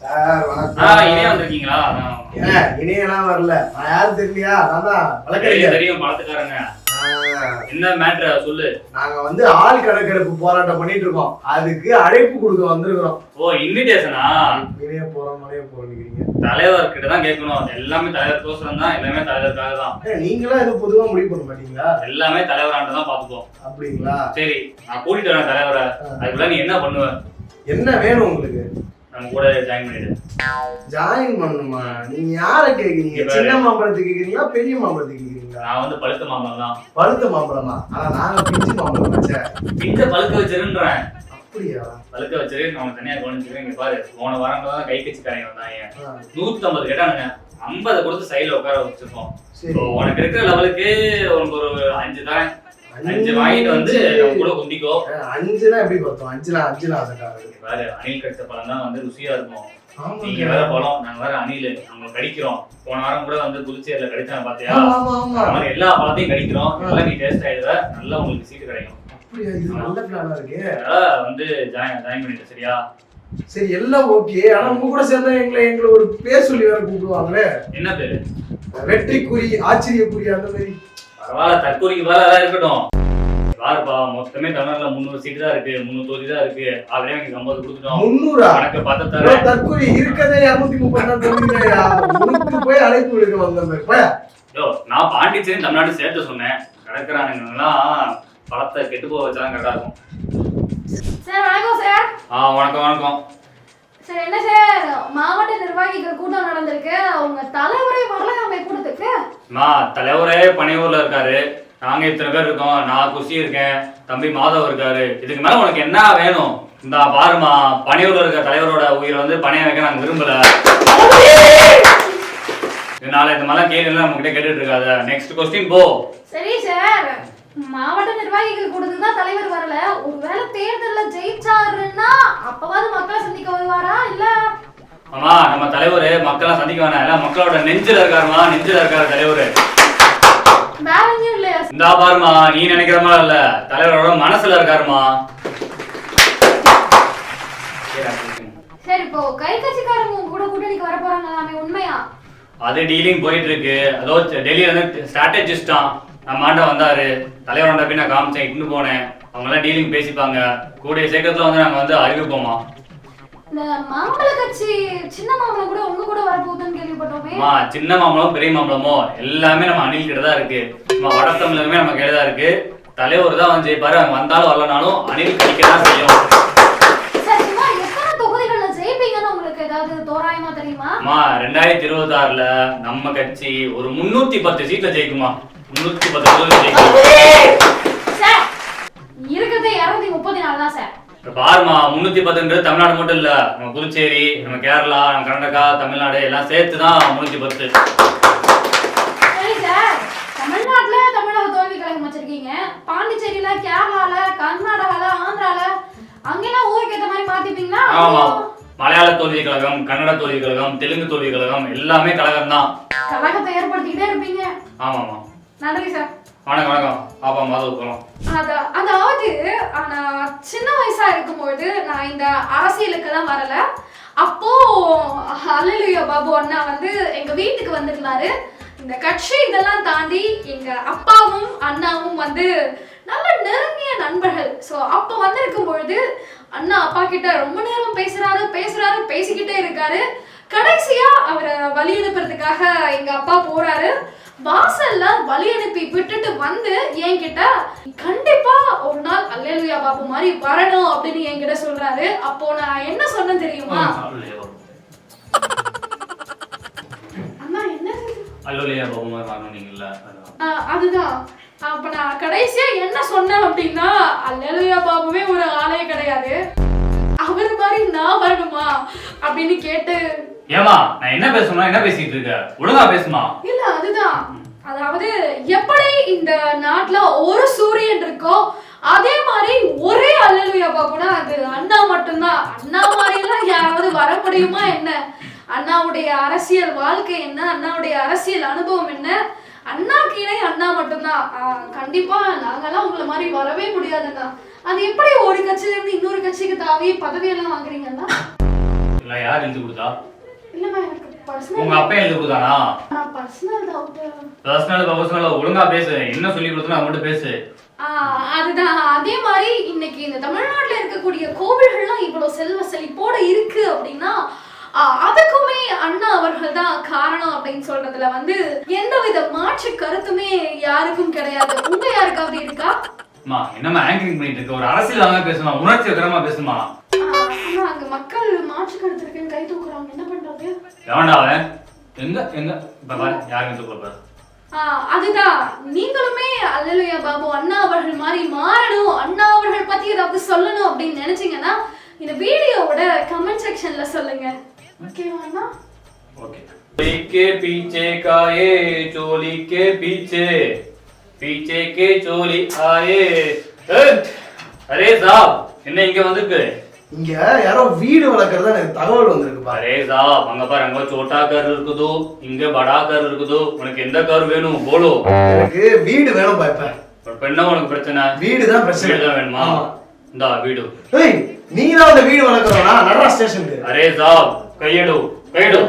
Sir வணக்கம். இனியா வந்திருக்கீங்களா? இணையெல்லாம் வரல. நான் யாரும் தெரியலையா நான் தான் வழக்கறிஞர். தெரியும் பழத்துக்காரங்க என்ன மேட்ரு சொல்லு. நாங்க வந்து ஆள் கணக்கெடுப்பு போராட்டம் பண்ணிட்டு இருக்கோம் அதுக்கு அழைப்பு கொடுக்க வந்திருக்கிறோம். ஓ இன்விடேஷனா இணைய போறோம் மலைய போறோம் நிக்கிறீங்க. தலைவர் கிட்ட தான் கேட்கணும். எல்லாமே தலைவர் கோசரம் தான். எல்லாமே தலைவருக்காக தான். நீங்களாம் எதுவும் பொதுவா முடிவு பண்ண மாட்டீங்களா? எல்லாமே தலைவராண்ட தான் பாத்துப்போம் அப்படிங்களா? சரி நான் கூட்டிட்டு வரேன் தலைவரை. அதுக்குள்ள நீ என்ன பண்ணுவ? என்ன வேணும் உங்களுக்கு? நம்ம கூட ஜாயின் பண்ணிடு ஜாயின் பண்ணணுமா நீங்க யார கேக்குறீங்க. சின்ன மாம்பழத்துக்கு கேக்குறீங்களா பெரிய மாம்பழத்துக்கு கேக்குறீங்களா? நான் வந்து பழுத்த மாம்பழம் தான். பழுத்த மாம்பழமா? ஆனா நாங்க பிஞ்சு மாம்பழம் வச்சே பிஞ்ச பழுக்க வச்சிருன்றேன். அப்படியா? பழுக்க வச்சிரு நான் தனியா கவனிச்சிருக்கேன் இங்க பாரு போன வாரம் தான் கை கட்சிக்காரங்க வந்தாங்க நூத்தி ஐம்பது கேட்டானுங்க. ஐம்பதை கொடுத்து சைடுல உட்கார வச்சிருக்கோம். உனக்கு இருக்கிற லெவலுக்கு உனக்கு ஒரு அஞ்சு தான் அஞ்சு வாங்கிட்டு வந்து நம்ம கூட குந்திக்கோ அஞ்சுனா எப்படி பார்த்தோம்? அஞ்சுனா அஞ்சுனா ஆசைக்காரது இங்க பாரு அணில் கடிச்ச பழம் தான் வந்து ருசியா இருக்கும்? நீங்க. வேற பழம் நாங்க வேற அணில் நம்ம கடிக்கிறோம். போன வாரம் கூட வந்து புதுச்சேரியில கடிச்சாங்க பாத்தியா? மாதிரி எல்லா பழத்தையும் கடிக்கிறோம். எல்லாம் நீ டேஸ்ட் ஆயிடுவ. நல்லா உங்களுக்கு சீட்டு கிடைக்கும். நல்ல பிளானா இருக்கு. வந்து ஜாயின் ஜாயின் பண்ணிட்டு சரியா? சரி எல்லாம் ஓகே ஆனா உங்க கூட சேர்ந்தா எங்களை எங்களை ஒரு பேர் சொல்லி வேற கூப்பிடுவாங்களே. என்ன பேரு வெற்றிக்குறி ஆச்சரியக்குறி அந்த மாதிரி. பரவாயில்ல வேற அதான் இருக்கட்டும். பாருப்பா மொத்தமே தமிழ்நாட்டுல முந்நூறு சீட்டு தான் இருக்கு முந்நூறு தொகுதி தான் இருக்கு. ஆல்ரெடி எனக்கு ஐம்பது கொடுத்துட்டோம். முன்னூறா கணக்கு பார்த்து தரேன். தற்கொலை இருக்கதே இருநூத்தி முப்பத்தி போய் அழைப்பு விடுக்க வந்த மாதிரி போய்? யோ நான் பாண்டிச்சேரி தமிழ்நாடு சேர்த்து சொன்னேன். கிடக்குறானுங்கலாம் பழத்தை கெட்டு போக வச்சாதான் கரெக்டா இருக்கும் சார் வணக்கம் சார். ஆ வணக்கம் வணக்கம். சார் என்ன சார்? மாவட்ட நிர்வாகிகள் கூட்டம் நடந்திருக்கு. உங்க தலைவரே வரல நம்ம கூட்டத்துக்கு. அம்மா தலைவரே பனையூர்ல இருக்காரு. நாங்க இத்தனை பேர் இருக்கோம். நான் குஷி இருக்கேன். தம்பி மாதவ் இருக்காரு. இதுக்கு மேல உனக்கு என்ன வேணும்? இந்த பாருமா பனையூர்ல இருக்க தலைவரோட உயிரை வந்து பணைய வைக்க நாங்க விரும்பல. இதனால இந்த மாதிரிலாம் கேள்வி எல்லாம் நம்ம கிட்ட கேட்டுட்டு இருக்காத. நெக்ஸ்ட் கொஸ்டின் போ. சரி சார். மாவட்ட நிர்வாகிகள் கூட்டத்துக்கு தான் தலைவர் வரல. ஒருவேளை தேர்தல்ல ஜெயிச்சாருன்னா அப்பவாது மக்களை சந்திக்க வருவாரா? இல்ல? ஆமா நம்ம தலைவர் மக்களை சந்திக்க வேணாம். எல்லாம் மக்களோட நெஞ்சில இருக்காருமா? நெஞ்சில இருக்காரு தலைவர். இந்தா பாருமா நீ நினைக்கிற மாதிரி இல்ல. தலைவரோட மனசுல இருக்காருமா? சரி இப்போ கை கட்சிக்காரங்க கூட கூட்டணிக்கு வர போறாங்களாமே உண்மையா? அது டீலிங் போயிட்டு இருக்கு. அதோ டெல்லியில இருந்து ஸ்ட்ராட்டஜிஸ்ட் தான் நம்ம ஆண்ட வந்தாரு. தலைவர் வந்த போய் நான் காமிச்சேன் இட்டுன்னு போனேன். அவங்க எல்லாம் டீலிங் பேசிப்பாங்க. கூடிய சீக்கிரத்துல வந்து நாங்க வந்து அறிவிப்போமா மாம்பழ கட்சி சின்ன மாம்பழம் கூட உங்க கூட வரப்போகுதுன்னு கேள்விப்பட்டோமே. அம்மா சின்ன மாம்பழம் பெரிய மாம்பழமோ எல்லாமே நம்ம அணில் கிட்ட தான் இருக்கு. நம்ம வட நம்ம கையில தான் இருக்கு. தலைவர் தான் வந்து ஜெயிப்பாரு. அவங்க வந்தாலும் வரலனாலும் அணில் கடிக்க தான் செய்யும். ரெண்டாயிரத்தி இருபத்தி ஆறுல நம்ம கட்சி ஒரு முன்னூத்தி பத்து சீட்ல ஜெயிக்குமா? முன்னூத்தி பத்து இருக்கிறதே இருநூத்தி முப்பத்தி நாலு தான் சார். பாருமா முன்னூத்தி பத்துன்றது தமிழ்நாடு மட்டும் இல்ல நம்ம புதுச்சேரி நம்ம கேரளா நம்ம கர்நாடகா தமிழ்நாடு எல்லாம் சேர்த்து தான் முன்னூத்தி பத்து. தமிழ்நாட்டுல தமிழக தோல்வி கழகம் வச்சிருக்கீங்க. பாண்டிச்சேரியில கேரளால கர்நாடகால ஆந்திரால அங்கெல்லாம் ஊருக்கு ஏத்த மாதிரி மாத்திப்பீங்களா? ஆமா மலையாள தோல்வி கழகம் கன்னட தோல்வி கழகம் தெலுங்கு தோல்வி கழகம் எல்லாமே கழகம் தான் கழகத்தை ஏற்படுத்திக்கிட்டே இருப்பீங்க. ஆமாமா நன்றி சார். வணக்கம் வணக்கம். பாப்பா மாதவ் போலாம். அத- அதாவது ஆனா சின்ன வயசா இருக்கும்போது நான் இந்த அரசியலுக்கெல்லாம் வரல. அப்போ ஹalleluya பாபு அண்ணா வந்து எங்க வீட்டுக்கு வந்திருந்தாரு. இந்த கட்சி இதெல்லாம் தாண்டி எங்க அப்பாவும் அண்ணாவும் வந்து நல்ல நெருங்கிய நண்பர்கள். ஸோ அப்போ வந்திருக்கும் பொழுது அண்ணா அப்பா கிட்ட ரொம்ப நேரம் பேசுறாரு பேசுறாரு பேசிக்கிட்டே இருக்காரு. கடைசியா அவரை வழி அனுப்புறதுக்காக எங்க அப்பா போறாரு. வாசல்ல வழி அனுப்பி விட்டுட்டு வந்து என்கிட்ட கண்டிப்பா ஒரு நாள் அல்லேலுயா பாபு மாதிரி வரணும் அப்படின்னு என்கிட்ட சொல்றாரு. அப்போ நான் என்ன சொன்னேன் தெரியுமா? அண்ணா என்ன? அல்லோலியா அதுதான். அப்ப நான் கடைசியா என்ன சொன்னேன் அப்படின்னா அல்லேலுயா பாபுவே ஒரு ஆளே கிடையாது. அவர் மாதிரி நான் வரணுமா? அப்படின்னு கேட்டு ஏமா நான் என்ன பேசணும் என்ன பேசிட்டு இருக்க? ஒழுங்கா பேசுமா? இல்ல அதுதான். அதாவது எப்படி இந்த நாட்டுல ஒரு சூரியன் இருக்கோ அதே மாதிரி ஒரே அல்லலுயா பாபுனா அது அண்ணா மட்டும்தான். அண்ணா மாதிரி எல்லாம் யாராவது வர முடியுமா என்ன? அண்ணாவுடைய அரசியல் வாழ்க்கை என்ன? அண்ணாவுடைய அரசியல் அனுபவம் என்ன? அண்ணாக்கு இணை அண்ணா மட்டும்தான். கண்டிப்பா நாங்கெல்லாம் உங்களை மாதிரி வரவே முடியாதுண்ணா அது எப்படி ஒரு கட்சியில இருந்து இன்னொரு கட்சிக்கு தாவி பதவியெல்லாம் வாங்குறீங்கன்னா யார் எழுதி கொடுத்தா? இல்லம்மா எனக்கு பர்சனல் உங்க அப்பா எழுதி கொடுத்தானா நான் பர்சனல் டவுட் பர்சனல் பர்சனல் ஒழுங்கா பேசு. என்ன சொல்லி கொடுத்தா அது மட்டும் பேசு அதுதான். அதே மாதிரி இன்னைக்கு இந்த தமிழ்நாட்டுல இருக்கக்கூடிய கோவில்கள்லாம் இவ்வளவு செல்வ செழிப்போட இருக்கு அப்படின்னா அதுக்குமே அண்ணா அவர்கள் தான் காரணம் அப்படின்னு சொல்றதுல வந்து எந்தவித மாற்று கருத்துமே யாருக்கும் கிடையாது. உங்க யாருக்காவது இருக்கா? அம்மா என்னம்மா ஆங்கரிங் பண்ணிட்டு இருக்க ஒரு அரசியல் பேசுமா உணர்ச்சி விகரமா பேசுமா ஆ, ஆனா அங்க மக்கள் மாற்று கருத்து இருக்குன்னு கை தூக்குறாங்க என்ன பண்றது எவன்டா அவன் எங்க எங்க இப்ப பாரு யாருக்கு தூக்கல பாரு ஆ, அதுதான் நீங்களுமே அல்லலுயா பாபு அண்ணா அவர்கள் மாதிரி மாறணும் அண்ணா அவர்கள் பத்தி ஏதாவது சொல்லணும் அப்படின்னு நினைச்சீங்கன்னா இந்த வீடியோவோட கமெண்ட் செக்ஷன்ல சொல்லுங்க ஓகேவா அண்ணா ओके चोली के पीछे का ये चोली के पीछे பீச்சே கே சோலி ஆயே அரே சாப் என்ன இங்க வந்திருக்கு? இங்க யாரோ வீடு வளர்க்கறதா எனக்கு தகவல் வந்திருக்கு பாரு. சாப் அங்க பாரு அங்க சோட்டா கார் இருக்குதோ இங்க படா கார் இருக்குதோ உனக்கு எந்த கார் வேணும்? போலோ. எனக்கு வீடு வேணும் பாப்பா இப்ப. என்ன உனக்கு பிரச்சனை? வீடு தான் பிரச்சனை தான் வேணுமா? இந்தா வீடு. நீ தான் அந்த வீடு வளர்க்கறவனா? நடரா ஸ்டேஷனுக்கு. அரே சாப் கையடு கையடு.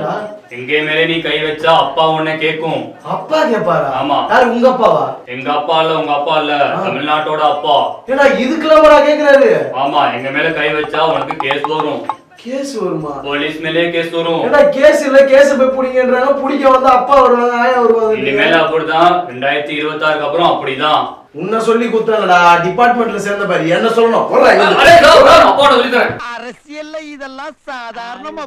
எங்கே மேலே நீ கை வச்சா அப்பா உன்னை கேக்கும் அப்பா கேப்பாரா ஆமா. யாரு உங்க அப்பாவா? எங்க அப்பா இல்ல உங்க அப்பா இல்ல. தமிழ்நாட்டோட அப்பா. ஏடா இதுக்கெல்லாம் கேக்குறாரு ஆமா எங்க மேல கை வச்சா உனக்கு கேஸ் வரும். கேஸ் வருமா? போலீஸ் மேலே கேஸ் வரும். ஏடா கேஸ் இல்ல கேஸ் போய் புடிங்கன்றாங்க. புடிக்க வந்தா அப்பா வருவாங்க ஆயா வருவாங்க. இனிமேல அப்படிதான் ரெண்டாயிரத்தி இருபத்தி ஆறுக்கு அப்புறம் அப்படிதான். உன்னை சொல்லி குத்தாங்கடா டிபார்ட்மெண்ட்ல சேர்ந்த பாரு. என்ன சொல்லணும்? அரசியல்ல இதெல்லாம் சாதாரணமா